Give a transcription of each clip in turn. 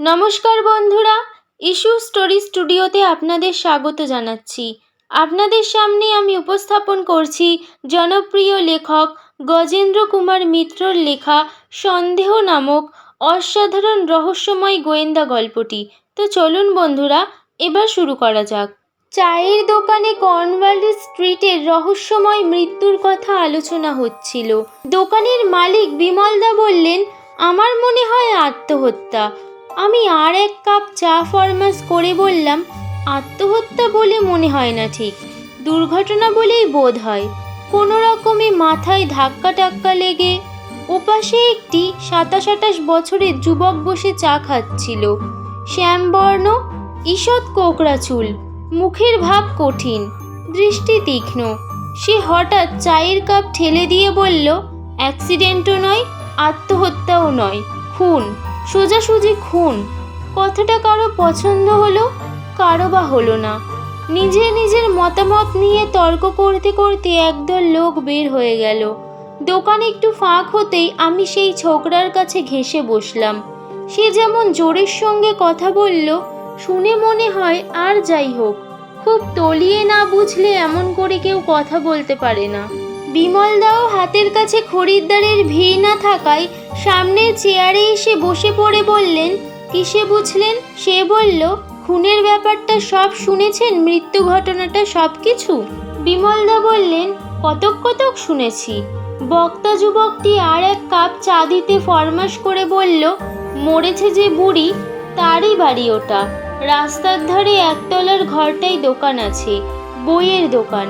নমস্কার বন্ধুরা issue story স্টুডিওতে আপনাদের স্বাগত জানাচ্ছি। আপনাদের সামনে আমি উপস্থাপন করছি জনপ্রিয় লেখক গজেন্দ্র কুমার মিত্রর লেখা সন্দেহ নামক অসাধারণ রহস্যময় গোয়েন্দা গল্পটি। তো চলুন বন্ধুরা, এবার শুরু করা যাক। চায়ের দোকানে কর্নওয়ালিস স্ট্রিটের রহস্যময় মৃত্যুর কথা আলোচনা হচ্ছিল। দোকানের মালিক বিমলদা বললেন, আমার মনে হয় আত্মহত্যা। আমি আর এক কাপ চা ফরমাস করে বললাম, আত্মহত্যা বলে মনে হয় না ঠিক, দুর্ঘটনা বলেই বোধ হয়। কোনো রকমে মাথায় ধাক্কা টাক্কা লেগে ওপাশে একটি সাতাশ আটাশ বছরের যুবক বসে চা খাচ্ছিল। শ্যামবর্ণ, ঈষৎ কোকড়া চুল মুখের ভাব কঠিন, দৃষ্টি তীক্ষ্ণ। সে হঠাৎ চায়ের কাপ ঠেলে দিয়ে বলল, অ্যাক্সিডেন্টও নয়, আত্মহত্যাও নয়, খুন। সোজাসুজি খুন। কথাটা কারও পছন্দ হলো, কারও বা হলো না। নিজে নিজের মতামত নিয়ে তর্ক করতে করতে একদল লোক বের হয়ে গেল। দোকান একটু ফাঁক হতেই আমি সেই ছোকরার কাছে ঘেঁষে বসলাম। সে যেমন জোরের সঙ্গে কথা বলল, শুনে মনে হয় আর যাই হোক। খুব তলিয়ে না বুঝলে এমন করে কেউ কথা বলতে পারে না। বিমলদাও হাতের কাছে খরিদ্দারের ভিড় না থাকায় সামনের চেয়ারে এসে বসে পড়ে বললেন, কিসে বুঝলেন? সে বলল, খুনের ব্যাপারটা সব শুনেছেন? মৃত্যু ঘটনাটা সব কিছু বিমলদা বললেন, কতক কতক শুনেছি। বক্তা যুবকটি আর এক কাপ চা দিতে ফরমাস করে বলল, মরেছে যে বুড়ি, তারই বাড়ি ওটা। রাস্তার ধারে একতলার ঘরটাই দোকান আছে, বইয়ের দোকান।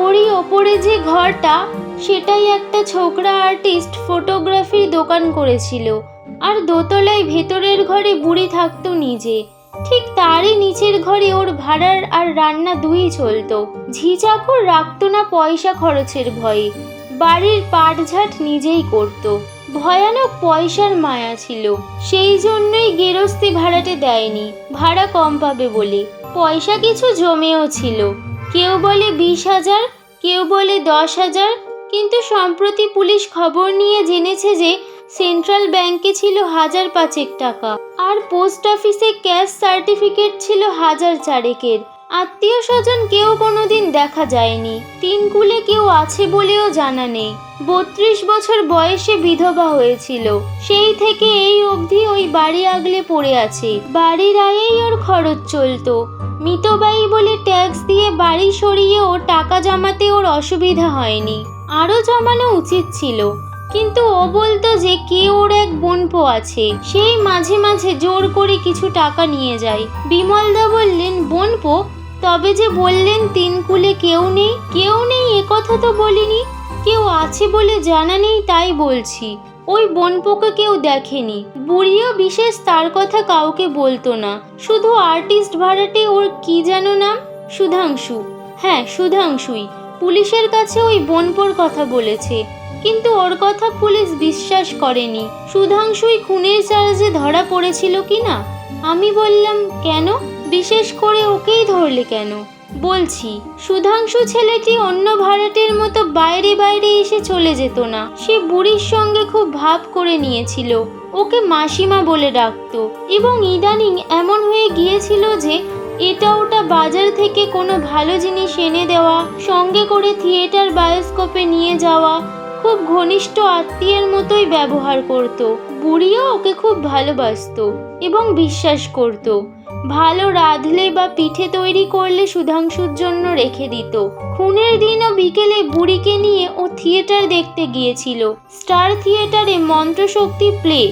ওরই ওপরে যে ঘরটা সেটাই একটা ছোকরা আর্টিস্ট ফটোগ্রাফির দোকান করেছিল। আর দোতলায় ভেতরের ঘরে বুড়ি থাকতো নিজে। ঠিক তারই নিচের ঘরে ওর ভাড়ার আর রান্না দুই চলতো। ঝি চাকর রাখতো না পয়সা খরচের ভয়ে। বাড়ির পাটঝাট নিজেই করত। ভয়ানক পয়সার মায়া ছিল। সেই জন্যই গেরস্তি ভাড়াটে দেয়নি। ভাড়া কম পাবে বলে। পয়সা কিছু জমেও ছিল। কেউ বলে বিশ হাজার, কেউ বলে দশ হাজার কিন্তু সম্প্রতি পুলিশ খবর নিয়ে জেনেছে যে সেন্ট্রাল ব্যাংকে ছিল হাজার পাঁচেক টাকা, আর পোস্ট অফিসে ক্যাশ সার্টিফিকেট ছিল হাজার চারেকের। আত্মীয় স্বজন কেউ কোনোদিন দেখা যায়নি। তিন কুলে কেউ আছে বলেও জানা নেই। বত্রিশ বছর বয়সে বিধবা হয়েছিল। সেই থেকে এই অবধি ওই বাড়ি আগলে পড়ে আছে। বাড়ির আয়েই ওর খরচ চলতো। মিতবাই বলে ট্যাক্স দিয়ে বাড়ি সরিয়ে ও টাকা জমাতে ওর অসুবিধা হয়নি। আরও জমানো উচিত ছিল। কিন্তু ও বলতো যে কে ওর এক বোনপো আছে, সেই মাঝে মাঝে জোর করে কিছু টাকা নিয়ে যায়। বিমলদা বললেন, বোনপো, তবে যে বললেন তিন কুলে কেউ নেই কেউ নেই একথা তো বলিনি। কেউ আছে বলে জানা নেই, তাই বলছি। ওই বোনপোকে কেউ দেখেনি। বুড়িও বিশেষ তার কথা কাউকে বলতো না। শুধু আর্টিস্ট ভাড়াটে ওর কি যেন নাম? সুধাংশু। হ্যাঁ সুধাংশুই। পুলিশের কাছে ওই বোনপোর কথা বলেছে। কিন্তু ওর কথা পুলিশ বিশ্বাস করেনি। সুধাংশুই খুনের চার্জে ধরা পড়েছিল কি না আমি বললাম, কেন? বিশেষ করে ওকেই ধরলে কেন? বলছি, সুধাংশু ছেলেটি অন্য ভাড়াটের মতো বাইরে বাইরে এসে চলে যেত না। সে বুড়ির সঙ্গে খুব ভাব করে নিয়েছিল। ওকে মাসিমা বলে ডাকতো। এবং ইদানিং এমন হয়ে গিয়েছিল যে এটা ওটা বাজার থেকে কোনো ভালো জিনিস এনে দেওয়া, সঙ্গে করে থিয়েটার বায়োস্কোপে নিয়ে যাওয়া, খুব ঘনিষ্ঠ আত্মীয়ের মতোই ব্যবহার করত। বুড়িও ওকে খুব ভালোবাসতো এবং বিশ্বাস করত। ভালো রাঁধলে বা পিঠে তৈরি করলে সুধাংশুর জন্য রেখে দিত। খুনের দিনও বিকেলে বুড়িকে নিয়ে ও থিয়েটার দেখতে গিয়েছিল। স্টার থিয়েটারে মন্ত্রশক্তি প্লে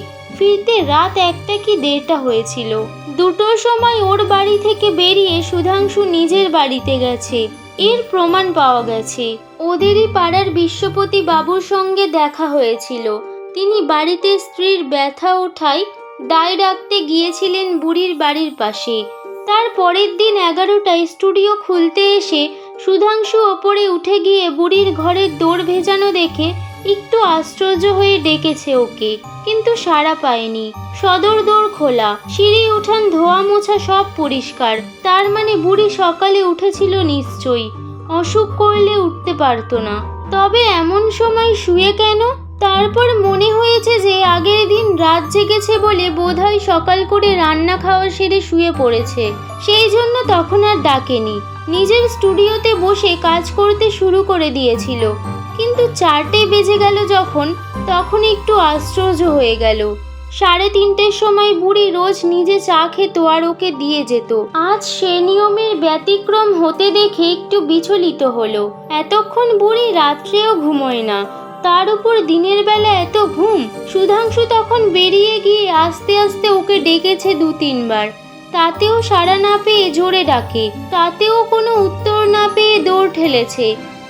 ফিরতে রাত একটা কি দেড়টা হয়েছিল। দুটোর সময় ওর বাড়ি থেকে বেরিয়ে সুধাংশু নিজের বাড়িতে গেছে। এর প্রমাণ পাওয়া গেছে। ওদেরই পাড়ার বিশ্বপতি বাবুর সঙ্গে দেখা হয়েছিল। তিনি বাড়িতে স্ত্রীর ব্যথা ওঠায় দায় রাখতে গিয়েছিলেন বুড়ির বাড়ির পাশে। তার পরের দিন এগারোটায় স্টুডিও খুলতে এসে সুধাংশু ওপরে উঠে গিয়ে বুড়ির ঘরের দৌড় ভেজানো দেখে একটু আশ্চর্য হয়ে ডেকেছে ওকে, কিন্তু সাড়া পায়নি। সদর দৌড় খোলা, সিঁড়ি, উঠান, ধোয়া মোছা সব পরিষ্কার। তার মানে বুড়ি সকালে উঠেছিল নিশ্চয়ই। অসুখ করলে উঠতে পারতো না। তবে এমন সময় শুয়ে কেন? তারপর মনে হয়েছে যে আগের দিন রাত জেগেছে বলে বোধহয় সকাল করে রান্না খাওয়া সেরে শুয়ে পড়েছে। সেই জন্য তখন আর ডাকেনি। নিজের স্টুডিওতে বসে কাজ করতে শুরু করে দিয়েছিল। কিন্তু চারটে বেজে গেল যখন, তখন একটু আশ্চর্য হয়ে গেল। সাড়ে তিনটের সময় বুড়ি রোজ নিজে চা খেত আর ওকে দিয়ে যেত। আজ সে নিয়মের ব্যতিক্রম হতে দেখে একটু বিচলিত হলো। এতক্ষণ বুড়ি রাত্রেও ঘুমোয় না। তার উপর দিনের বেলা এত ঘুম, সুধাংশু তখন বেরিয়ে গিয়ে আস্তে আস্তে ওকে ডেকেছে দু তিনবার। তাতেও সাড়া না পেয়ে জোরে ডাকে, তাতেও কোনো উত্তর না পেয়ে দৌড় ঠেলেছে।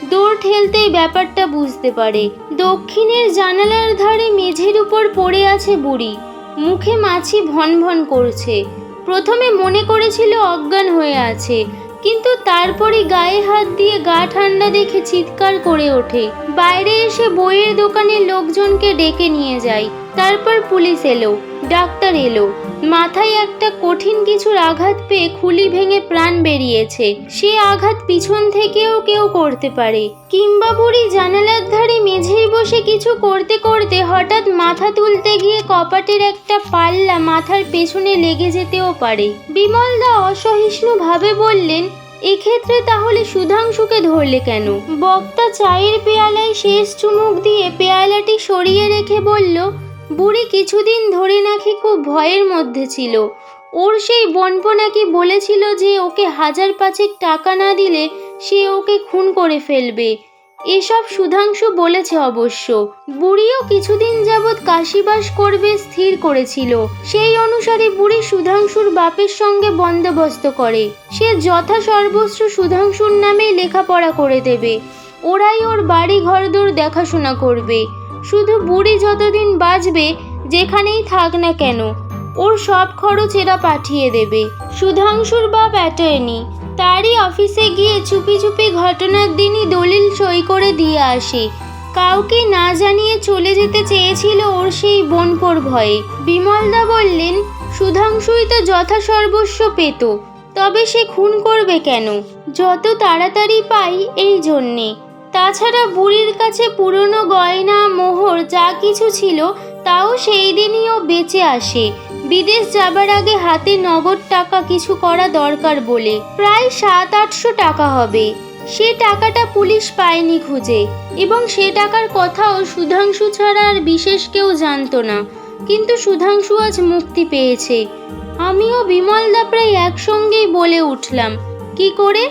দৌড় ঠেলতেই ব্যাপারটা বুঝতে পারে। দক্ষিণের জানালার ধারে মেঝের উপর পড়ে আছে বুড়ি। মুখে মাছি ভন ভন করছে। প্রথমে মনে করেছিল অজ্ঞান হয়ে আছে কিন্তু তারপরে গায়ে হাত দিয়ে গা ঠান্ডা দেখে চিৎকার করে ওঠে। বাইরে এসে বইয়ের দোকানের লোকজনকে ডেকে নিয়ে যায়। তারপর পুলিশ এলো, ডাক্তার এলো। মাথায় একটা কঠিন কিছুর আঘাত পেয়ে খুলি ভেঙে প্রাণ বেরিয়েছে। সে আঘাত পিছন থেকেও কেউ করতে পারে। কিংবা বুড়ি জানালার ধারে মেঝেই বসে কিছু করতে করতে হঠাৎ মাথা তুলতে গিয়ে কপাটের একটা পাল্লা মাথার পেছনে লেগে যেতেও পারে। বিমলদা অসহিষ্ণুভাবে বললেন, এক্ষেত্রে তাহলে সুধাংশুকে ধরলে কেন? বক্তা চায়ের পেয়ালায় শেষ চুমুক দিয়ে পেয়ালাটি সরিয়ে রেখে বলল বুড়ি কিছুদিন ধরে নাকি খুব ভয়ের মধ্যে ছিল। ওর সেই বনপ নাকি বলেছিল যে ওকে হাজার পাঁচেক টাকা না দিলে সে ওকে খুন করে ফেলবে। এসব সুধাংশু বলেছে অবশ্য। বুড়িও কিছুদিন যাবৎ কাশিবাস করবে স্থির করেছিল। সেই অনুসারে বুড়ি সুধাংশুর বাপের সঙ্গে বন্দোবস্ত করে। সে যথা সর্বস্ব সুধাংশুর নামেই লেখাপড়া করে দেবে। ওরাই ওর বাড়ি ঘরদোর দেখাশোনা করবে। শুধু বুড়ি যতদিন বাঁচবে, যেখানেই থাক না কেন, ওর সব খরচ এরা পাঠিয়ে দেবে। সুধাংশুর বাপ অ্যাটর্নি, তারই অফিসে গিয়ে চুপি চুপি ঘটনার দিনই দলিল সই করে দিয়ে আসে। কাউকে না জানিয়ে চলে যেতে চেয়েছিল ওর সেই বনপোর ভয়ে। বিমলদা বললেন, সুধাংশুই তো যথাসর্বস্ব পেত, তবে সে খুন করবে কেন? যত তাড়াতাড়ি পাই এই জন্যে। তাছাড়া বুড়ির কাছে পুরনো গয়না, মোহর যা কিছু ছিল, তাও সেই দিনই ও বেঁচে আসে। বিদেশ যাবার আগে হাতে নগদ টাকা কিছু করা দরকার বলে প্রায় সাত আটশো টাকা হবে। সে টাকাটা পুলিশ পায়নি খুঁজে এবং সে টাকার কথাও সুধাংশু ছাড়া আর বিশেষ কেউ জানতো না। কিন্তু সুধাংশু আজ মুক্তি পেয়েছে। আমিও বিমলদা প্রায় একসঙ্গেই বলে উঠলাম, কি করে?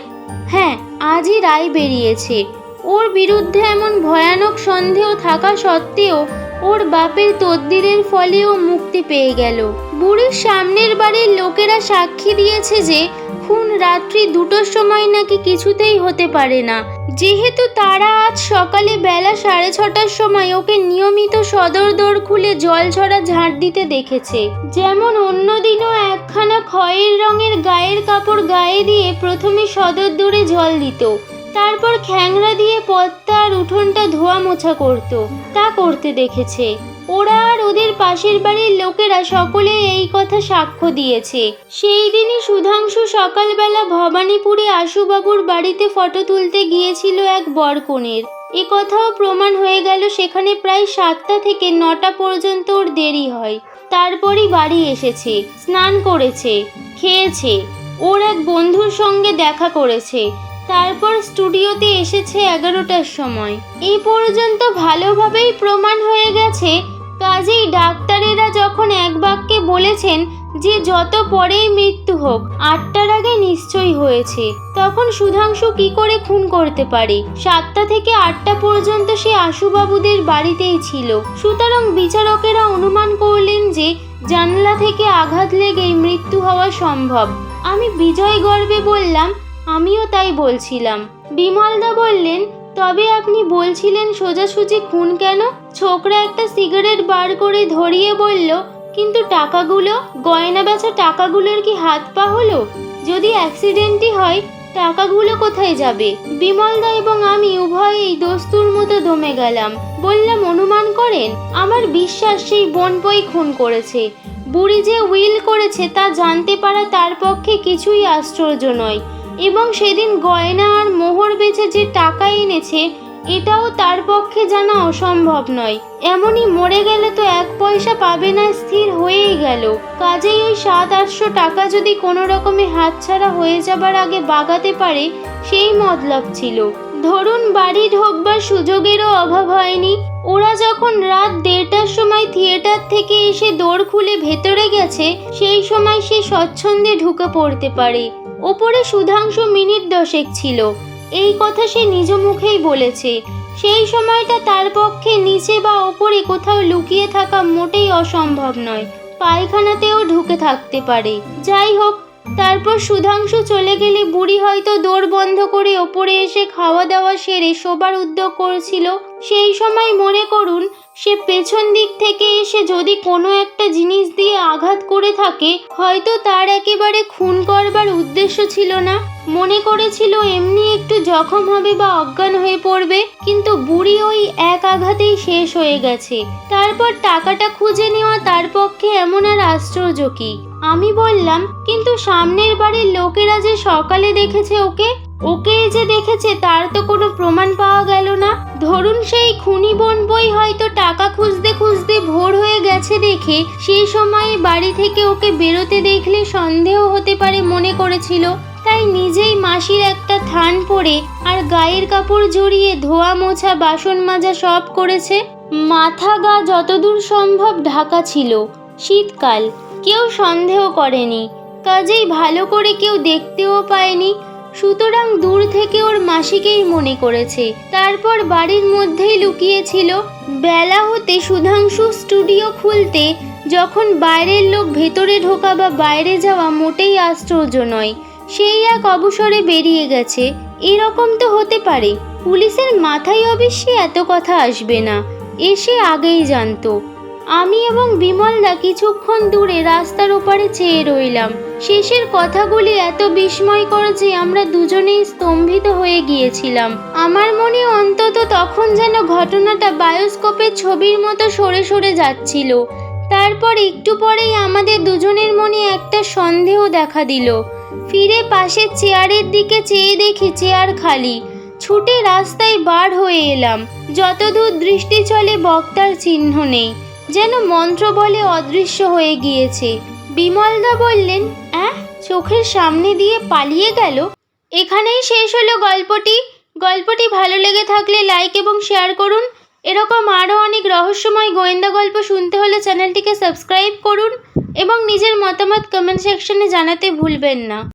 হ্যাঁ আজই রায় বেরিয়েছে। ওর বিরুদ্ধে এমন ভয়ানক সন্দেহ থাকা সত্ত্বেও ওর বাপের তদ্দিরের ফলে ও মুক্তি পেয়ে গেল। বুড়ির সামনের বাড়ির লোকেরা সাক্ষী দিয়েছে যে, খুন রাত্রি দুটোর সময় নাকি কিছুতেই হতে পারে না। যেহেতু তারা আজ সকালে বেলা সাড়ে ছটার সময় ওকে নিয়মিত সদর দোর খুলে জল ছড়া ঝাঁট দিতে দেখেছে। যেমন অন্যদিনও একখানা খয়ের রঙের গায়ের কাপড় গায়ে দিয়ে প্রথমে সদর দোরে জল দিত। তারপর খ্যাংরা দিয়ে আর উঠোনটা ধোয়া মোছা করত। তা করতে দেখেছে। ওরা আর ওদের পাশের বাড়ির লোকেরা সকলে এই কথা সাক্ষ্য দিয়েছে। সেই দিনই সুধাংশু সকালবেলা ভবানীপুরে আশুবাবুর বাড়িতে ফটো তুলতে গিয়েছিল এক বরকনের। এ কথাও প্রমাণ হয়ে গেল সেখানে প্রায় সাতটা থেকে নটা পর্যন্ত ওর দেরি হয়। তারপরই বাড়ি এসেছে, স্নান করেছে, খেয়েছে। ওর এক বন্ধুর সঙ্গে দেখা করেছে। তারপর স্টুডিওতে এসেছে এগারোটার সময়। এই পর্যন্ত ভালোভাবেই প্রমাণ হয়ে গেছে, কাজেই ডাক্তারেরা যখন এক বাক্যে বলেছেন যে যত পরেই মৃত্যু হোক, আটটার আগে নিশ্চয়ই হয়েছে, তখন সুধাংশু কি করে খুন করতে পারে? সাতটা থেকে আটটা পর্যন্ত সে আশুবাবুদের বাড়িতেই ছিল। সুতরাং বিচারকেরা অনুমান করলেন যে জানলা থেকে আঘাত লেগেই মৃত্যু হওয়া সম্ভব। আমি বিজয় গর্বে বললাম আমিও তাই বলছিলাম। বিমলদা বললেন, তবে আপনি বলছিলেন সোজাসুজি খুন কেন? ছোকরা একটা সিগারেট বার করে ধরিয়ে বলল, কিন্তু টাকাগুলো গয়না বেচা টাকাগুলোর কি হাত পা হলো? যদি অ্যাক্সিডেন্টই হয়, টাকাগুলো কোথায় যাবে? বিমলদা এবং আমি উভয়েই দস্তুর মতো দমে গেলাম। বললাম, অনুমান করেন, আমার বিশ্বাস সেই বনপই খুন করেছে। বুড়ি যে উইল করেছে তা জানতে পারা তার পক্ষে কিছুই আশ্চর্য নয়। এবং সেদিন গয়না আর মোহর বেচে যে টাকা এনেছে, এটাও তার পক্ষে জানা অসম্ভব নয়। এমনই মরে গেলে তো এক পয়সা পাবে না, স্থির হয়েই গেল। কাজেই ওই সাত আটশো টাকা যদি কোনো রকমে হাতছাড়া হয়ে যাবার আগে বাগাতে পারে, সেই মতলব ছিল। ধরুন বাড়ি ঢোকবার সুযোগেরও অভাব হয়নি। ওরা যখন রাত দেড়টার সময় থিয়েটার থেকে এসে দৌড় খুলে ভেতরে গেছে, সেই সময় সে স্বচ্ছন্দে ঢুকে পড়তে পারে। ওপরে সুধাংশু মিনিট দশেক ছিল। এই কথা সে নিজ মুখেই বলেছে। সেই সময়টা তার পক্ষে নিচে বা ওপরে কোথাও লুকিয়ে থাকা মোটেই অসম্ভব নয়। পায়খানাতেও ঢুকে থাকতে পারে। যাই হোক, তারপর সুধাংশু চলে গেলে বুড়ি হয়তো দৌড় বন্ধ করে ওপরে এসে খাওয়া দাওয়া সেরে শোবার উদ্যোগ করছিল। সেই সময় মনে করুন, সে পেছন দিক থেকে এসে যদি কোনো একটা জিনিস দিয়ে আঘাত করে থাকে, হয়তো তার একেবারে খুন করবার উদ্দেশ্য ছিল না। মনে করেছিল এমনি একটু জখম হবে বা অজ্ঞান হয়ে পড়বে, কিন্তু বুড়ি ওই এক আঘাতেই শেষ হয়ে গেছে। তারপর টাকাটা খুঁজে নেওয়া তার পক্ষে এমন আর আশ্চর্য কি? আমি বললাম, কিন্তু সামনের বাড়ির লোকেরা যে সকালে দেখেছে ওকে ওকে যে দেখেছে, তার তো কোনো প্রমাণ পাওয়া গেল না। ধরুন সেই খুনি বোন বই হয়তো টাকা খুঁজতে খুঁজতে ভোর হয়ে গেছে দেখে, সেই সময় বাড়ি থেকে ওকে বেরোতে দেখলে সন্দেহ হতে পারে মনে করেছিল। তাই নিজেই মাসির একটা থান পরে আর গায়ের কাপড় জড়িয়ে ধোয়া মোছা বাসন মাজা সব করেছে। মাথা গা যতদূর সম্ভব ঢাকা ছিল। শীতকাল, কেউ সন্দেহ করেনি। কাজেই ভালো করে কেউ দেখতেও পায়নি। সুতরাং দূর থেকে ওর মাসিকেই মনে করেছে। তারপর বাড়ির মধ্যেই লুকিয়েছিল বেলা হতে সুধাংশু স্টুডিও খুলতে, যখন বাইরের লোক ভেতরে ঢোকা বা বাইরে যাওয়া মোটেই আশ্চর্য নয়। সেই এক অবসরে বেরিয়ে গেছে। এরকম তো হতে পারে। পুলিশের মাথায় অবশ্যই এত কথা আসবে না। এসে আগেই জানতো। আমি এবং বিমলদা কিছুক্ষণ দূরে রাস্তার ওপারে চেয়ে রইলাম। শেষের কথাগুলি এত বিস্ময়কর যে আমরা দুজনেই স্তম্ভিত হয়ে গিয়েছিলাম। আমার মনে অন্তত তখন যেন ঘটনাটা বায়োস্কোপের ছবির মতো সরে সরে যাচ্ছিল। তারপর একটু পরেই আমাদের দুজনের মনে একটা সন্দেহ দেখা দিল। ফিরে পাশের চেয়ারের দিকে চেয়ে দেখি চেয়ার খালি। ছুটে রাস্তায় বার হয়ে এলাম। যতদূর দৃষ্টি চলে বক্তার চিহ্ন নেই। যেন মন্ত্র বলে অদৃশ্য হয়ে গিয়েছে। বিমলদা বললেন, অ্যাঁ, চোখের সামনে দিয়ে পালিয়ে গেল? এখানেই শেষ হলো গল্পটি। গল্পটি ভালো লেগে থাকলে লাইক এবং শেয়ার করুন। এরকম আরও অনেক রহস্যময় গোয়েন্দা গল্প শুনতে হলে চ্যানেলটিকে সাবস্ক্রাইব করুন এবং নিজের মতামত কমেন্ট সেকশনে জানাতে ভুলবেন না।